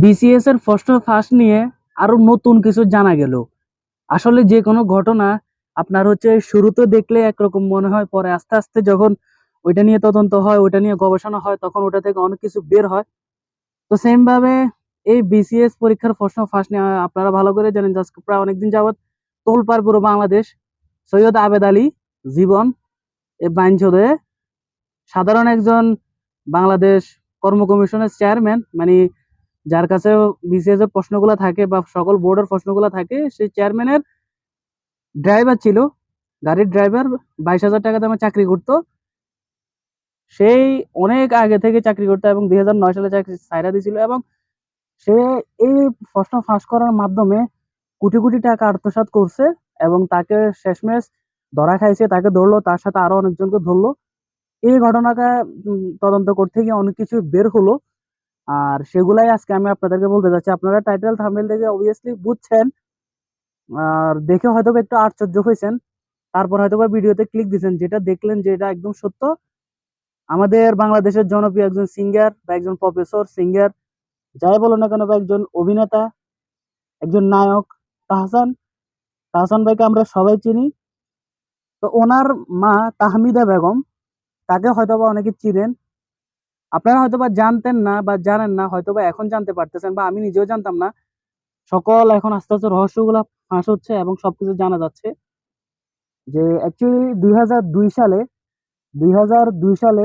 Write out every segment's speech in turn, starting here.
BCS এর first first নিয়ে আরও নতুন কিছু জানা গেল। আসলে যে কোনো ঘটনা আপনার হচ্ছে শুরুতে দেখলে একরকম মনে হয়, পরে আস্তে আস্তে যখন ওইটা নিয়ে তদন্ত হয়, ওইটা নিয়ে গবেষণা হয়, তখন ওটা থেকে অনেক কিছু বের হয়। তো সেম ভাবে এই বিসিএস পরীক্ষার প্রশ্ন ফার্স্ট নিয়ে আপনারা ভালো করে জানেন আজকে প্রায় অনেকদিন যাবৎ তোলপার পুরো বাংলাদেশ। সৈয়দ আবেদ আলী, জীবন এই বাইনচোদে। সাধারণ একজন বাংলাদেশ কর্ম কমিশনের চেয়ারম্যান মানে যার কাছে বিসিএস এর প্রশ্নগুলো থাকে বা সকল বোর্ডের প্রশ্নগুলো থাকে, সেই চেয়ারম্যানের ড্রাইভার ছিল, গাড়ির ড্রাইভার বাইশ হাজার টাকা দামে চাকরি করতো। সেই অনেক আগে থেকে চাকরি করতো এবং দুই হাজার নয় সালে চাকরি সাইরা দিয়েছিল এবং সে এই প্রশ্ন ফাঁস করার মাধ্যমে কোটি কোটি টাকা আত্মসাৎ করছে এবং তাকে শেষমেশ ধরা খাইছে, তাকে ধরলো, তার সাথে আরও অনেকজনকে ধরলো। এই ঘটনাটা তদন্ত করতে গিয়ে অনেক কিছু বের হলো। আর সেগুলাই আজকে আমি আপনাদেরকে বলতে যাচ্ছি। আপনারা টাইটেল থামেল থেকে অবভিয়াসলি বুঝছেন। আর দেখে হয়তো একটু আশ্চর্য হয়েছেন। তারপর হয়তো বা ভিডিওতে ক্লিক দিয়েছেন। যেটা দেখলেন যে এটা একদম সত্য। আমাদের বাংলাদেশের জনপ্রিয় একজন সিঙ্গার বা একজন প্রফেসর সিঙ্গার যাই বলো না কেন বা একজন অভিনেতা, একজন নায়ক, তাহসান। তাহসান ভাইকে আমরা সবাই চিনি। তো ওনার মা তাহমিদা বেগম, তাকে হয়তোবা অনেকে চিনেন। আপনারা হয়তোবা জানতেন না বা জানেন না, হয়তোবা এখন জানতে পারতেছেন বা আমি নিজেও জানতাম না। সকল এখন আস্তে আস্তে রহস্যগুলা ফাঁস হচ্ছে এবং সবকিছু জানা যাচ্ছে যে অ্যাকচুয়ালি দুই হাজার দুই সালে, দুই হাজার দুই সালে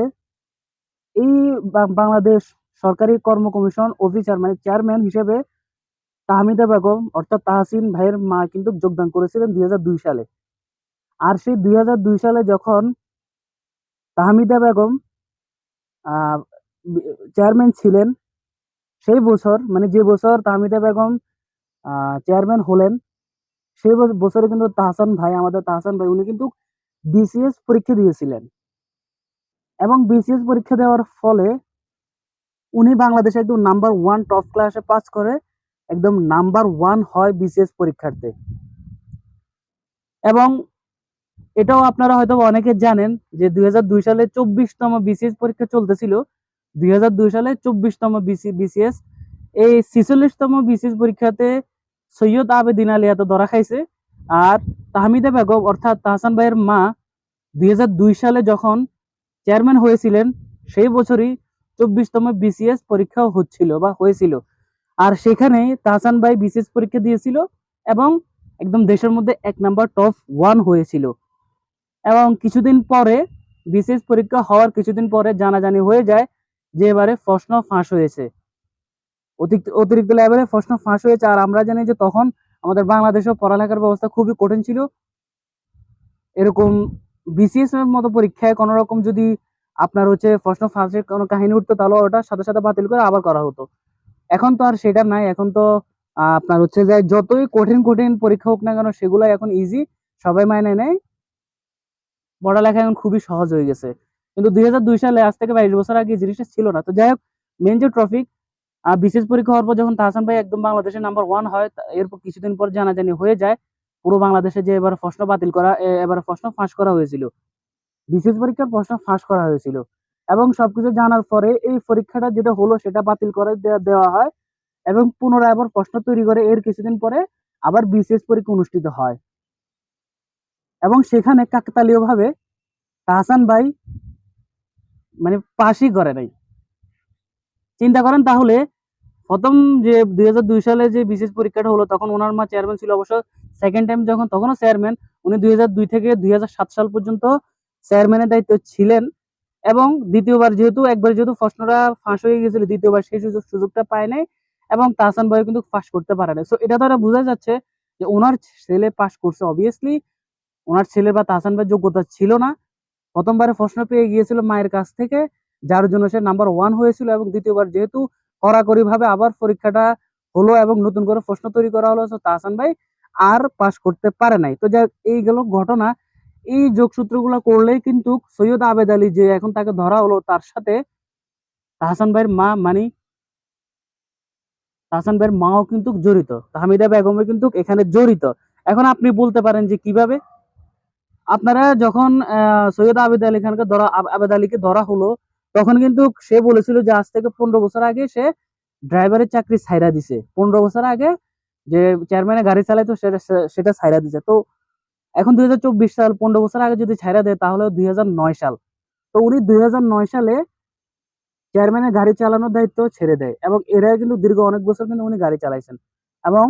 এই বা- বাংলাদেশ সরকারি কর্ম কমিশন অফিসার মানে চেয়ারম্যান হিসেবে তাহমিদা বেগম অর্থাৎ তাহসিন ভাইয়ের মা কিন্তু যোগদান করেছিলেন দুই হাজার দুই সালে। আর সেই দুই হাজার দুই সালে যখন তাহমিদা বেগম চেয়ারম্যান ছিলেন, সেই বছর মানে যে বছর তাহমিদা বেগম চেয়ারম্যান হলেন, সেই বছ- বছরে কিন্তু তাহসান ভাই, আমাদের তাহসান ভাই, উনি কিন্তু বিসিএস পরীক্ষা দিয়েছিলেন। এবং বিসিএস পরীক্ষা দেওয়ার ফলে উনি বাংলাদেশে একদম নাম্বার ওয়ান টপ ক্লাসে পাস করে একদম নাম্বার ওয়ান হয় বিসিএস পরীক্ষার্থে। এবং এটাও আপনারা হয়তো অনেকে জানেন যে দুই হাজার দুই সালে চব্বিশতম বিসিএস পরীক্ষা চলতেছিল দুই হাজার দুই সালে চব্বিশতম বিসি বিসিএস এই ছিচল্লিশতম বিসিএস পরীক্ষাতে সৈয়দ আবেদিন আলী এত ধরা খাইছে। আর তাহমিদা বেগম, অর্থাৎ তাহসান ভাইয়ের মা, দুই হাজার দুই সালে যখন চেয়ারম্যান হয়েছিলেন, সেই বছরই চব্বিশতম বিসিএস পরীক্ষাও হচ্ছিল বা হয়েছিল। আর সেখানে তাহসান ভাই বিসিএস পরীক্ষা দিয়েছিল এবং একদম দেশের মধ্যে এক নাম্বার টপ ওয়ান হয়েছিল। এবং কিছুদিন পরে বিসিএস পরীক্ষা হওয়ার কিছুদিন পরে জানাজানি হয়ে যায়। যে এবারে প্রশ্ন ফাঁস হয়েছে। অতিরিক্ত লেভেলে প্রশ্ন ফাঁস হয়েছে, আর আমরা জানি যে তখন আমাদের বাংলাদেশেও পড়ালেখার ব্যবস্থা খুবই কঠিন ছিল। এরকম বিসিএস এর মতো পরীক্ষায় কোনো রকম যদি আপনার হচ্ছে প্রশ্ন ফাঁসের কোনো কাহিনী উঠতো, তাহলে ওটা সাথে সাথে বাতিল করে আবার করা হতো। এখন তো আর সেটা নাই, এখন তো আপনার হচ্ছে যে যতই কঠিন কঠিন পরীক্ষা হোক না কেন সেগুলো এখন ইজি সবাই মাইনে নেয়। পড়ালেখা এখন খুবই সহজ হয়ে গেছে। কিন্তু দুই হাজার দুই সালে আজ থেকে বাইশ বছর আগে জিনিসটা ছিল না। তো যাই হোক মেন যে ট্রফিক বিশেষ পরীক্ষা হওয়ার পর যখন তাহসান ভাই একদম বাংলাদেশের নাম্বার ওয়ান হয় এরপর কিছুদিন পর জানাজানি হয়ে যায়। পুরো বাংলাদেশে যে এবার প্রশ্ন বাতিল করা এবার প্রশ্ন ফাঁস করা হয়েছিল। বিশেষ পরীক্ষার প্রশ্ন ফাঁস করা হয়েছিল। এবং সবকিছু জানার পরে এই পরীক্ষাটা যেটা হলো সেটা বাতিল করে দেওয়া হয় এবং পুনরায় আবার প্রশ্ন তৈরি করে। এর কিছুদিন পরে আবার বিশেষ পরীক্ষা অনুষ্ঠিত হয়। এবং সেখানে কাকতালীয় ভাবে তাহসান ভাই মানে পাশই করে নাই। চিন্তা করেন তাহলে, প্রথম যে দুই হাজার দুই সালে যে বিশেষ পরীক্ষাটা হলো, তখন ওনার মা চেয়ারম্যান ছিল অবশ্য সেকেন্ড টাইম যখন, তখনও চেয়ারম্যান উনি দুই থেকে দুই হাজার সাত সাল পর্যন্ত চেয়ারম্যানের দায়িত্ব ছিলেন এবং দ্বিতীয়বার যেহেতু, একবার যেহেতু প্রশ্নটা ফাঁস হয়ে গেছিল, দ্বিতীয়বার সেই সুযোগ, সুযোগটা পায় নাই এবং তাহসান ভাই কিন্তু পাস করতে পারে না সো এটা দ্বারা বোঝা যাচ্ছে যে ওনার ছেলে পাস করছে অবভিয়াসলি ওনার ছেলে বা তাহসান ভাই যোগ্যতা ছিল না। প্রথমবারে প্রশ্ন পেয়ে গিয়েছিল মায়ের কাছ থেকে যার জন্য সে নাম্বার ওয়ান হয়েছিল এবং দ্বিতীয়বার যেহেতু কড়াকড়ি ভাবে আবার পরীক্ষাটা হলো এবং নতুন করে প্রশ্ন তৈরি করা হলো তাহসান ভাই আর পাস করতে পারে নাই। তো হোক, এই গেল ঘটনা। এই যোগসূত্রগুলো করলেই কিন্তু সৈয়দ আবেদ আলী যে এখন তাকে ধরা হলো তার সাথে তাহসান ভাইয়ের মা মানে তাহসান ভাইয়ের মাও কিন্তু জড়িত। তাহমিদা বেগমও কিন্তু এখানে জড়িত। এখন আপনি বলতে পারেন যে কীভাবে? আপনারা যখন সৈয়দ আবেদ আলী খানকে ধরা আবেদ আলীকে ধরা হলো, তখন কিন্তু সে বলেছিল যে আজ থেকে পনেরো বছর আগে সে ড্রাইভারের চাকরি ছাইরা দিছে। পনেরো বছর আগে যে চেয়ারম্যানে গাড়ি চালাইতো সেটা সেটা ছাইরা দিছে। তো এখন দুই হাজার চব্বিশ সাল পনেরো বছর আগে যদি ছাইরা দেয়, তাহলে দুই হাজার নয় সাল। তো উনি দুই হাজার নয় সালে চেয়ারম্যানের গাড়ি চালানোর দায়িত্ব ছেড়ে দেয় এবং এরা কিন্তু দীর্ঘ অনেক বছর কিন্তু উনি গাড়ি চালাইছেন। এবং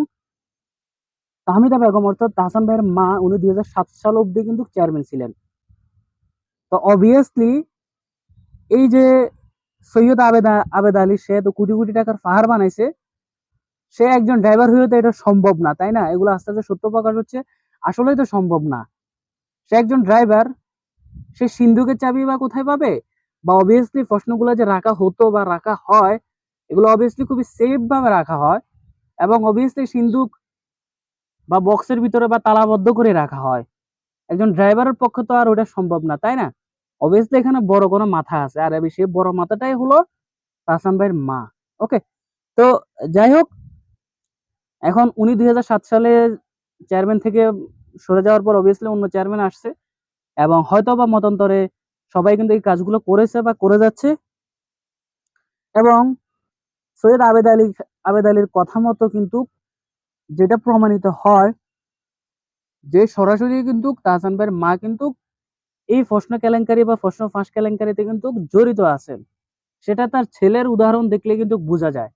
তাহমিদা বেগম অর্থাৎ তাহসান ভাইয়ের মা, উনি দুই হাজার সাত সাল অব্দি কিন্তু চেয়ারম্যান ছিলেন। তো অবভিয়াসলি এই যে সৈয়দ আবেদ আবেদ আলী, সে তো কোটি কোটি টাকার পাহাড় বানাইছে, সে একজন ড্রাইভার হয়ে তো এটা সম্ভব না, তাই না? এগুলো আস্তে আস্তে সত্য প্রকাশ হচ্ছে, আসলেই তো সম্ভব না। সে একজন ড্রাইভার সে সিন্ধুকের চাবি বা কোথায় পাবে? বা অবভিয়াসলি প্রশ্নগুলো যে রাখা হতো বা রাখা হয়, এগুলো অবভিয়াসলি খুবই সেফ ভাবে রাখা হয়, এবং অবভিয়াসলি সিন্ধুক বা বক্সের ভিতরে বা তালাবদ্ধ করে রাখা হয়। একজন ড্রাইভারের পক্ষে তো আর ওটা সম্ভব না, তাই না? অবভিয়াসলি এখানে বড় কোনো মাথা আছে। আর সেই বড় মাথাটাই হলো তাহসান ভাইয়ের মা ওকে তো যাই হোক, এখন উনি দুই হাজার সাত সালে চেয়ারম্যান থেকে সরে যাওয়ার পর অবভিয়াসলি অন্য চেয়ারম্যান আসছে এবং হয়তো বা মতান্তরে সবাই কিন্তু এই কাজগুলো করেছে বা করে যাচ্ছে। এবং সৈয়দ আবেদ আলী, আবেদ আলীর কথা মতো কিন্তু যেটা প্রমাণিত হয় যে সরাসরি কিন্তু তাহসান ভাইয়ের মা কিন্তু এই প্রশ্ন কেলেঙ্কারি বা প্রশ্ন ফাঁস কেলেঙ্কারিতে কিন্তু জড়িত আছেন। সেটা তার ছেলের উদাহরণ দেখলে কিন্তু বোঝা যায়।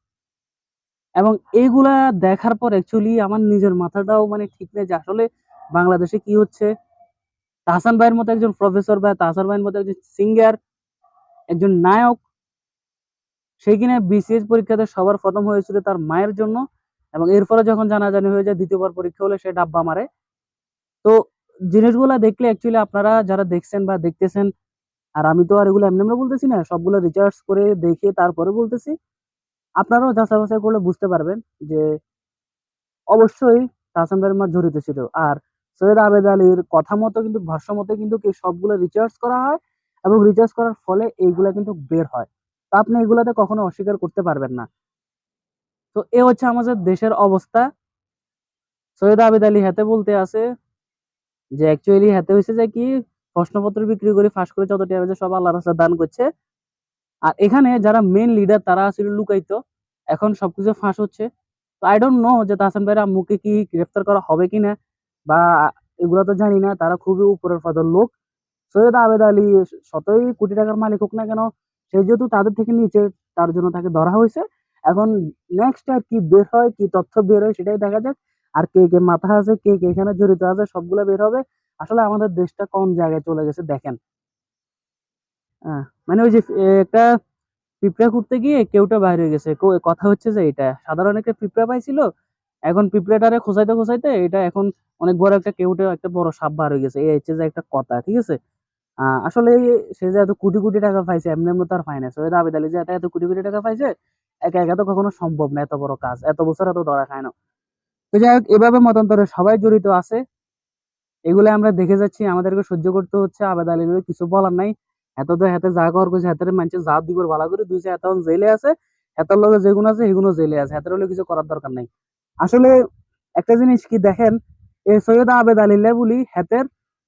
এবং এইগুলা দেখার পর অ্যাকচুয়ালি আমার নিজের মাথাটাও মানে ঠিক নেই যে আসলে বাংলাদেশে কি হচ্ছে। তাহসান ভাইয়ের মতো একজন প্রফেসর বা তাহসান ভাইয়ের মতো একজন সিঙ্গার একজন নায়ক সেই কিনা বিসিএস পরীক্ষাতে সবার প্রথম হয়েছিল তার মায়ের জন্য। এবং এর ফলে যখন জানাজানি হয়ে যায়, দ্বিতীয়বার পরীক্ষা হলে সে ডাব্বা মারে। তো জিনিসগুলা দেখলে অ্যাকচুয়ালি আপনারা যারা দেখছেন বা দেখতেছেন, আর আমি তো আর এগুলো এমনি এমনি বলতেছি না, সবগুলো রিচার্জ করে দেখে তারপরে বলতেছি, আপনারাও যাচাই বাছাই করলে বুঝতে পারবেন যে অবশ্যই তাহসান মা জড়িত ছিল। আর সৈয়দ আবেদ আলীর কথা মতো কিন্তু, ভাষ্য মতো কিন্তু সবগুলো রিচার্জ করা হয় এবং রিচার্জ করার ফলে এইগুলা কিন্তু বের হয়। তা আপনি এগুলাতে কখনো অস্বীকার করতে পারবেন না। তো এ হচ্ছে আমাদের দেশের অবস্থা। সৈয়দ আবেদ আলী হাতে বলতে আছে যে অ্যাকচুয়ালি হাতে হয়েছে যে কি, প্রশ্নপত্র বিক্রি করে ফাঁস করে যত টাকা সব আল্লাহ রাস্তা দান করছে। আর এখানে যারা মেন লিডার তারা ছিল লুকাইতো এখন সবকিছু ফাঁস হচ্ছে। তো আই ডোন্ট নো যে তাহসান ভাইয়ের মুখে কি গ্রেফতার করা হবে কিনা বা এগুলো তো জানি না, তারা খুবই উপরের পদের লোক। সৈয়দ আবেদ আলী শতই কোটি টাকার মালিক হোক না কেন, সে যেহেতু তাদের থেকে নিচে, তার জন্য তাকে ধরা হয়েছে। এখন নেক্সট আর কি বের হয়, কি তথ্য বের হয় সেটাই দেখা যাক। আর কে কে মাথা আছে, কে কে এখানে জড়িত আছে, সবগুলো বের হবে। আসলে আমাদের দেশটা কোন জায়গায় চলে গেছে দেখেন। মানে ওই যে একটা পিঁপড়া করতে গিয়ে কেউটা বাইরে গেছে। কথা হচ্ছে যে এটা, সাধারণ একটা পিঁপড়া পাইছিল। এখন পিঁপড়াটারে খোঁচাইতে খোঁচাইতে এটা এখন অনেক বড় একটা কেউটা একটা বড় সাপ বার হয়ে গেছে। এই হচ্ছে যে একটা কথা, ঠিক আছে? আসলে সে যে এত কোটি কোটি টাকা পাইছে, এমনি এমনি তো আর পায় না। সৈয়দ আবেদ আলী যে এত এত কোটি কোটি টাকা পাইছে একা একা তো কখনো সম্ভব না এত বড় কাজ। এত বছর এত ধরা খায় না। তো যাই হোক, এভাবে মতান্তরে সবাই জড়িত আছে। এগুলো আমরা দেখে যাচ্ছি, আমাদেরকে সহ্য করতে হচ্ছে, আবেদ আলীর কিছু বলার নাই। এত তো হাতে যা কর করছে হাতের মানুষের যা দিবর ভালো করে দুইছে এত জেলে আছে, হাতের লগে যেগুলো আছে সেগুলো জেলে আছে, হাতের হলে কিছু করার দরকার নাই। আসলে একটা জিনিস কি দেখেন, এই সৈয়দ আবেদ আলীল্লা বলি হাতের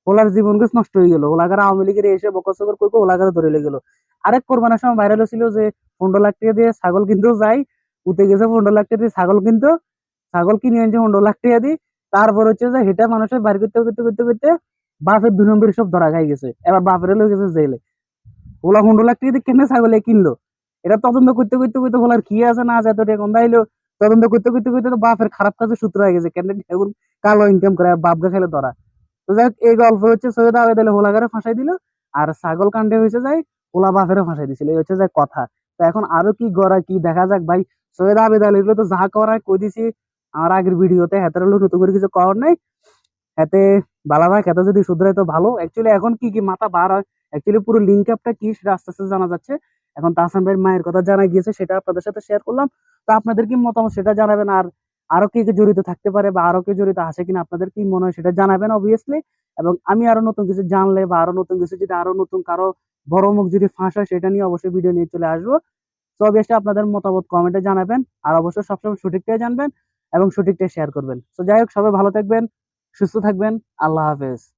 ওলার জীবন নষ্ট হয়ে গেল। ওলাগার আওয়ামী লীগের এসে বকর কই ওলাগারে ধরে গেল। আরেক কোরবানের সময় ভাইরাল ছিল যে পনেরো লাখ টাকা দিয়ে ছাগল কিনতেও যাই উঠে গেছে পনেরো লাখ টাকা দিয়ে ছাগল কিনতো ছাগল কিনে আনছে পনেরো লাখ টাকা দিয়ে। তারপর হচ্ছে যে হেটা মানুষের বাড়ি করতে করতে করতে করতে বাপের দুই নম্বর সব ধরা খাই গেছে। এবার বাপের লয়ে গেছে জেলে। ওলা পনেরো লাখ টাকা দিয়ে কেন ছাগলে কিনলো? এটা তদন্ত করতে করতে করতে বলার কি আছে না টাকা কম দাইলো। তদন্ত করতে করতে করতে তো বাপের খারাপ কাজের সূত্র হয়ে গেছে কেন এখন কালো ইনকাম করে বাপকে খেলে ধরা। তো যাই হোক, এই গল্প হচ্ছে সৈয়দ আবেদ আলী হোলাগারে ফাঁসাই দিল আর ছাগল কাণ্ডে হয়েছে যাই ওলা বাপেরও ফাঁসাই দিছিল। এই হচ্ছে যে কথা। তো এখন আরও কি গড়া কি দেখা যাক ভাই। সৈয়দ আবেদ আলী এগুলো তো যা করায় কই দিছি। আমার আগের ভিডিওতে হাতের হলো নতুন করে কিছু করার নাই। হাতে বালা ভাই, হাতে যদি শুধরাই তো ভালো। অ্যাকচুয়ালি এখন কি কি মাথা বার হয়? অ্যাকচুয়ালি পুরো লিঙ্ক আপটা কি সেটা আস্তে আস্তে জানা যাচ্ছে। এখন তাহসান ভাইয়ের মায়ের কথা জানা গিয়েছে, সেটা আপনাদের সাথে শেয়ার করলাম। তো আপনাদের কি মতামত সেটা জানাবেন? আর আরও কে কে জড়িত থাকতে পারে বা আরও কে জড়িত আছে কিনা, আপনাদের কি মনে হয় সেটা জানাবেন অবভিয়াসলি এবং আমি আরও নতুন কিছু জানলে বা আরও নতুন কিছু যদি আরও নতুন কারও বড় মুখ যদি ফাঁস হয়, সেটা নিয়ে অবশ্যই ভিডিও নিয়ে চলে আসব। তো অবভিয়াসলি আপনাদের মতামত কমেন্টে জানাবেন, আর অবশ্যই সবসময় সঠিকটাই জানবেন এবং সঠিকটাই শেয়ার করবেন। তো যাই হোক, সবাই ভালো থাকবেন, সুস্থ থাকবেন, আল্লাহ হাফেজ।